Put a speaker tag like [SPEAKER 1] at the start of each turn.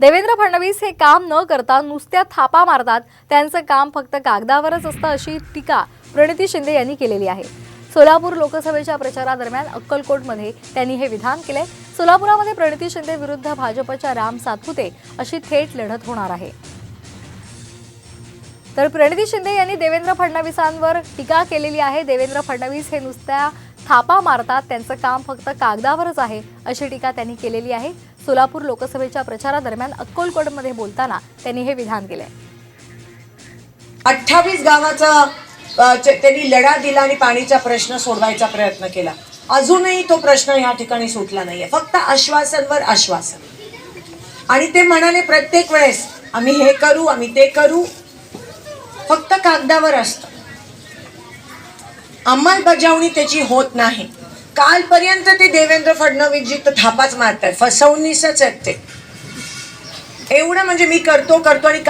[SPEAKER 1] देवेंद्र फडणवीस हे काम न करता नुसत्या थापा मारतात. त्यांचं काम फक्त कागदावरच असतं अशी टीका प्रणिती शिंदे यांनी केलेली आहे. सोलापूर लोकसभेच्या प्रचारादरम्यान अक्कलकोटमध्ये त्यांनी हे विधान केले सोलापुरामध्ये प्रणिती शिंदे विरुद्ध भाजपच्या राम सातपुते अशी थेट लढत होणार आहे. तर प्रणिती शिंदे यांनी देवेंद्र फडणवीसांवर टीका केलेली आहे. देवेंद्र फडणवीस हे नुसत्या थापा मारतात त्यांचं काम फक्त कागदावरच आहे अशी टीका त्यांनी केलेली आहे. सोलापूर लोकसभेच्या प्रचारादरम्यान अक्कलकोटमध्ये बोलताना त्यांनी हे विधान केलंय.
[SPEAKER 2] अठ्ठावीस गावाचा त्यांनी लढा दिला आणि पाणीचा प्रश्न सोडवायचा प्रयत्न केला. अजूनही तो प्रश्न या ठिकाणी सुटला नाहीये. फक्त आश्वासनवर आश्वासन. आणि ते म्हणाले प्रत्येक वेळेस आम्ही हे करू आम्ही ते करू. फक्त कागदावर असतं. अंमलबजावणी त्याची होत नाही. कालपर्यंत ते देवेंद्र फडणवीस जी तर थापाच मारतात. फसवणीसच आहेत ते. एवढं म्हणजे मी करतो करतो आणि काय